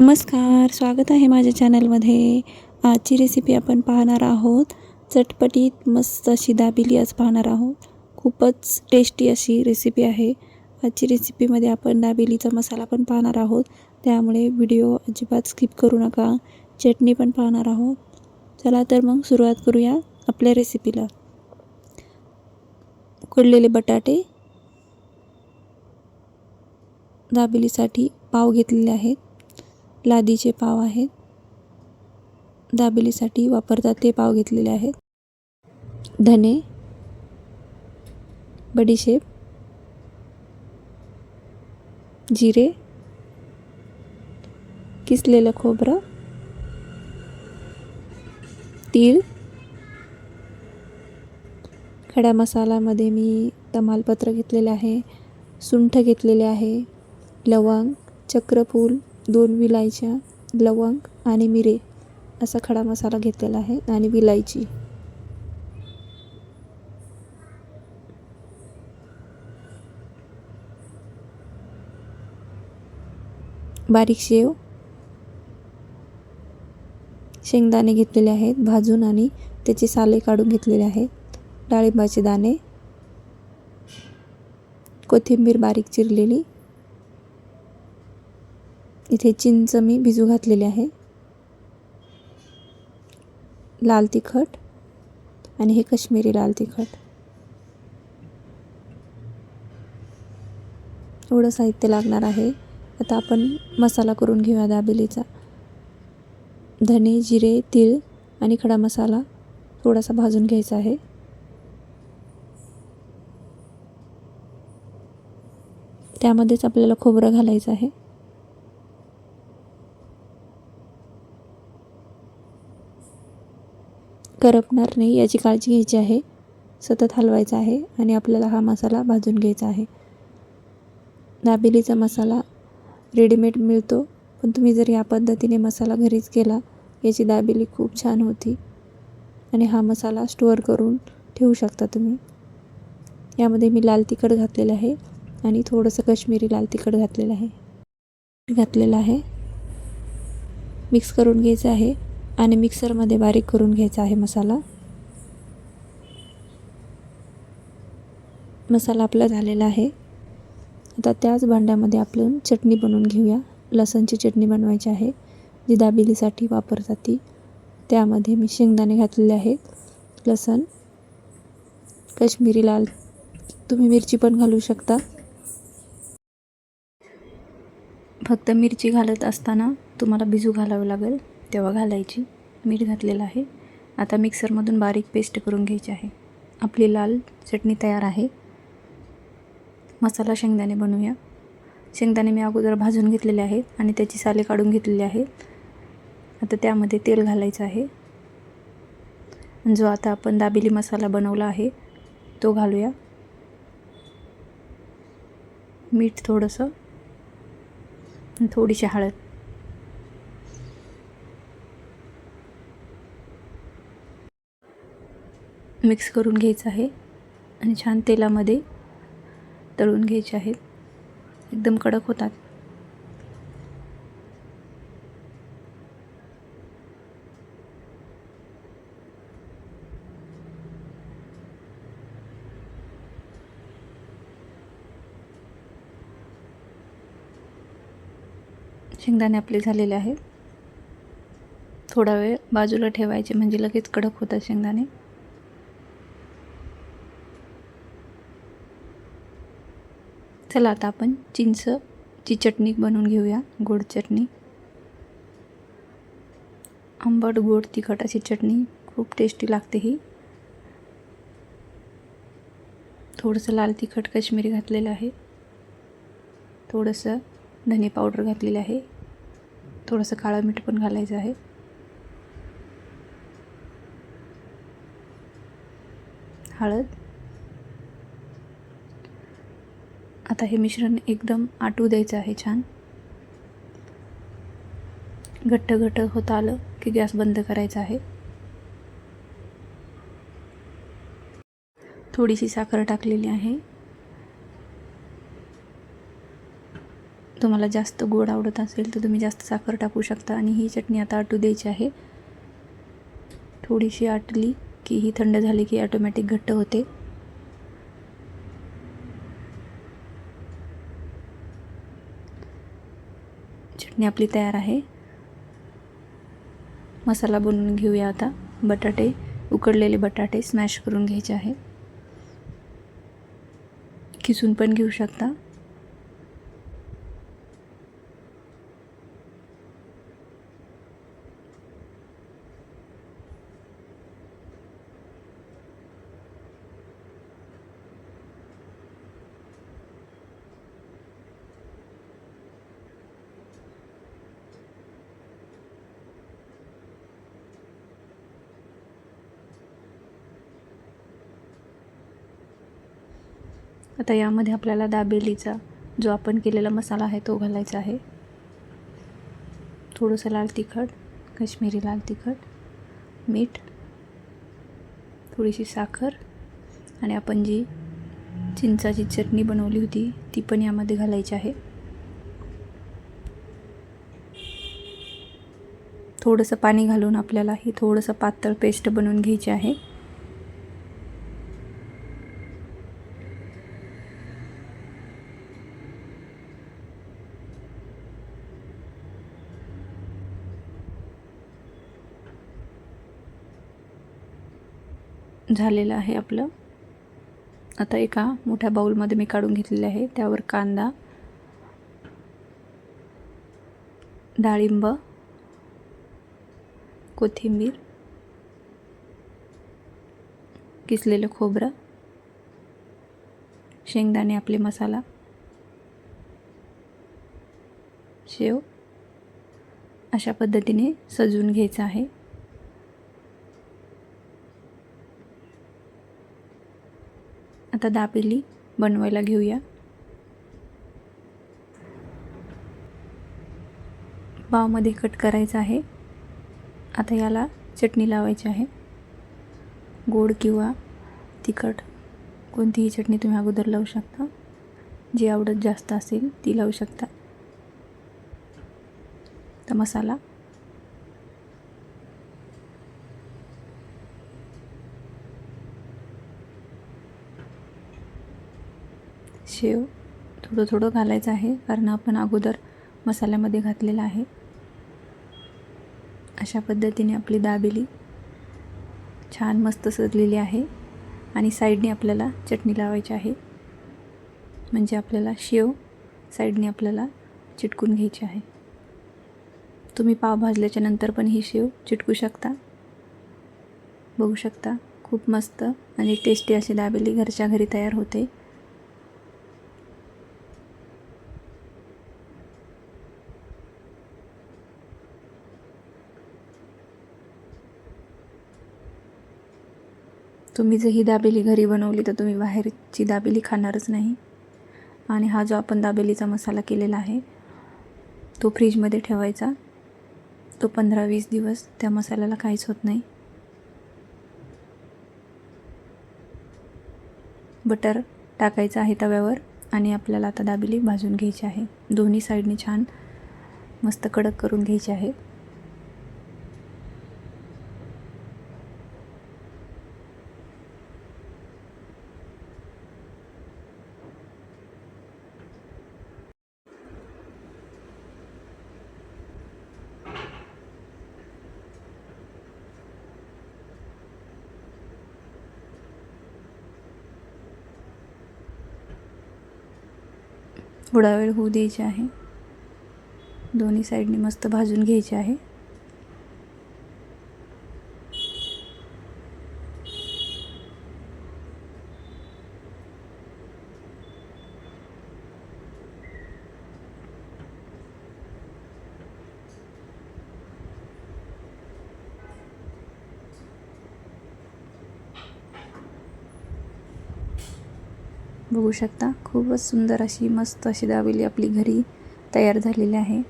नमस्कार स्वागत आहे माझ्या चॅनलमध्ये. आजची रेसिपी आपण पाहणार आहोत. चटपटीत मस्त अशी दाबिली आज पाहणार आहोत. खूपच टेस्टी अशी रेसिपी आहे. आजची रेसिपीमध्ये आपण दाबिलीचा मसाला पण पाहणार आहोत. त्यामुळे व्हिडिओ अजिबात स्किप करू नका. चटणी पण पाहणार आहोत. चला तर मग सुरुवात करूया आपल्या रेसिपीला उकडलेले बटाटे दाबिलीसाठी पाव घेतलेले आहेत. लादीचे पाव आहेत. दाबेलीसाठी वापरतात ते पाव घेतलेले आहेत. धने बडीशेप जिरे किसलेलं खोबरं तीळ. खड्या मसाल्यामध्ये मी तमालपत्र घेतलेले आहे सुंठ घेतलेले आहे लवंग चक्रफूल दोन विलायच्या लवंग आणि मिरे असा खडा मसाला घेतलेला आहे आणि विलायची. बारीक शेव शेंगदाणे घेतलेले आहेत भाजून आणि त्याचे साले काढून घेतलेले आहेत. डाळिंबाचे दाणे कोथिंबीर बारीक चिरलेली इथे चिंच मी भिजू घातलेली आहे. लाल तिखट आणि हे कश्मीरी लाल तिखट. एवढं साहित्य लागणार आहे. आता आपण मसाला करून घेऊया दाबेलीचा. धने जिरे तीळ आणि खडा मसाला थोडासा भाजून घ्यायचा आहे. त्यामध्येच आपल्याला खोबरं घालायचं आहे. करपणार नाही याची काळजी घ्यायची आहे. सतत हलवायचा आहे आणि आपल्याला हा मसाला भाजून घ्यायचा आहे. दाबेलीचा मसाला रेडीमेड मिळतो पण तुम्ही जर या पद्धतीने मसाला घरीच केला याची दाबेली खूप छान होती. आणि हा मसाला स्टोअर करून ठेवू शकता तुम्ही. यामध्ये मी लाल तिखट घातलेलं आहे आणि थोडंसं कश्मीरी लाल तिखट घातलेलं आहे. घातलेलं आहे. मिक्स करून घ्यायचं आहे. आणि मिक्सरमध्ये बारीक करून घ्यायचा आहे मसाला. मसाला आपला झालेला आहे. आता त्याच भांड्यामध्ये आपण चटणी बनवून घेऊया. लसणची चटणी बनवायची आहे जी दाबिलीसाठी वापरतात ती. त्यामध्ये मी शेंगदाणे घातलेले आहेत लसण कश्मीरी लाल. तुम्ही मिरची पण घालू शकता. फक्त मिरची घालत असताना तुम्हाला भिजू घालावं लागेल. तेव्हा घालायची. मीठ घातलेलं आहे. आता मिक्सरमधून बारीक पेस्ट करून घ्यायची आहे. आपली लाल चटणी तयार आहे. मसाला शेंगदाणे बनवूया. शेंगदाणे मी अगोदर भाजून घेतलेले आहेत आणि त्याची साले काढून घेतलेली आहेत आता त्यामध्ये तेल घालायचं आहे. जो आता आपण दाबेली मसाला बनवला आहे तो घालूया. मीठ थोडंसं. थोडीशी हळद. मिक्स करून घ्यायचं आहे आणि छान तेलामध्ये तळून घ्यायचे आहेत. एकदम कडक होतात. शेंगदाणे आपले झालेले आहेत. थोडा वेळ बाजूला ठेवायचे म्हणजे लगेच कडक होतात शेंगदाणे. चला आता आपण चिंचची चटणी बनवून घेऊया गोड चटणी. आंबट गोड तिखट अशी चटणी खूप टेस्टी लागते ही. थोडंसं लाल तिखट काश्मीरी घातलेलं आहे. थोडंसं धने पावडर घातलेलं आहे. थोडंसं काळं मीठ पण घालायचं आहे. हळद. आता हे मिश्रण एकदम आटू द्यायचं आहे छान. घट्ट घट्ट होत आलं की गॅस बंद करायचा आहे. थोडीशी साखर टाकलेली आहे. तुम्हाला जास्त गोड आवडत असेल तर तुम्ही जास्त साखर टाकू शकता आणि ही चटणी आता आटू द्यायची आहे. थोडीशी आटली की ही थंड झाली की ऑटोमॅटिक घट्ट होते. चटणी आपली तयार आहे. मसाला बनवून घेऊया आता. बटाटे उकडलेले बटाटे स्मॅश करून घ्यायचे आहे. किसून पण घेऊ शकता. आता यामध्ये आपल्याला दाबेलीचा जो आपण केलेला मसाला आहे तो घालायचा आहे. थोडंसं लाल तिखट काश्मीरी लाल तिखट मीठ थोडीशी साखर आणि आपण जी चिंचाची चटणी बनवली होती ती पण यामध्ये घालायची आहे. थोडंसं पाणी घालून आपल्याला ही थोडंसं पातळ पेस्ट बनवून घ्यायची आहे. झालेलं आहे आपलं. आता एका मोठ्या बाऊलमध्ये मी काढून घेतलेले आहे. त्यावर कांदा डाळिंब कोथिंबीर किसलेलं खोबरं शेंगदाणे आपले मसाला शेव. अशा पद्धतीने सजवून घ्यायचं आहे. आता दाबेली बनवायला घेऊया. पावमध्ये कट करायचं आहे. आता याला चटणी लावायची आहे. गोड किंवा तिखट कोणतीही चटणी तुम्ही अगोदर लावू शकता. जी आवडत जास्त असेल ती लावू शकता. तर मसाला शेव थोडं थोडं घालायचं आहे कारण आपण अगोदर मसाल्यामध्ये घातलेलं आहे. अशा पद्धतीने आपली दाबेली छान मस्त सजलेली आहे आणि साईडने आपल्याला चटणी लावायची आहे. म्हणजे आपल्याला शेव साईडने आपल्याला चिटकून घ्यायची आहे. तुम्ही पाव भाजल्याच्या नंतर पण ही शेव चिटकू शकता. बघू शकता खूप मस्त आणि टेस्टी अशी दाबेली घरच्या घरी तयार होते. तुम्ही जर ही दाबेली घरी बनवली तर तुम्ही बाहेरची दाबेली खाणारच नाही. आणि हा जो आपण दाबेलीचा मसाला केलेला आहे तो फ्रीजमध्ये ठेवायचा. तो पंधरा वीस दिवस त्या मसाल्याला काहीच होत नाही. बटर टाकायचं आहे तव्यावर आणि आपल्याला आता दाबेली भाजून घ्यायची आहे. दोन्ही साईडने छान मस्त कडक करून घ्यायची आहे. थोडा वेळ होऊ द्यायचे आहे. दोन्ही साईडने मस्त भाजून घ्यायचे आहे. बघू शकता. खूपच सुंदर अशी मस्त अशी दाबेली आपली घरी तयार झालेली आहे.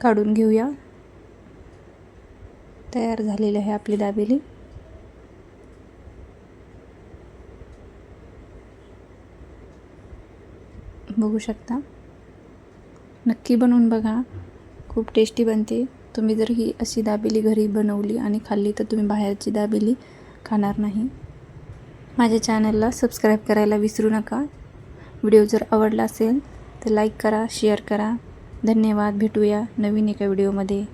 काढून घेऊया. तयार झालेली आहे आपली दाबेली. बघू शकता. नक्की बनवून बघा. खूप टेस्टी बनते. तुम्ही जर ही अशी दाबेली घरी बनवली आणि खाल्ली तर तुम्ही बाहेरची दाबेली खाणार नाही. माझ्या चॅनलला सबस्क्राईब करायला विसरू नका. व्हिडिओ जर आवडला असेल तर लाईक करा शेअर करा. धन्यवाद. भेटूया नवीन एका व्हिडिओमध्ये.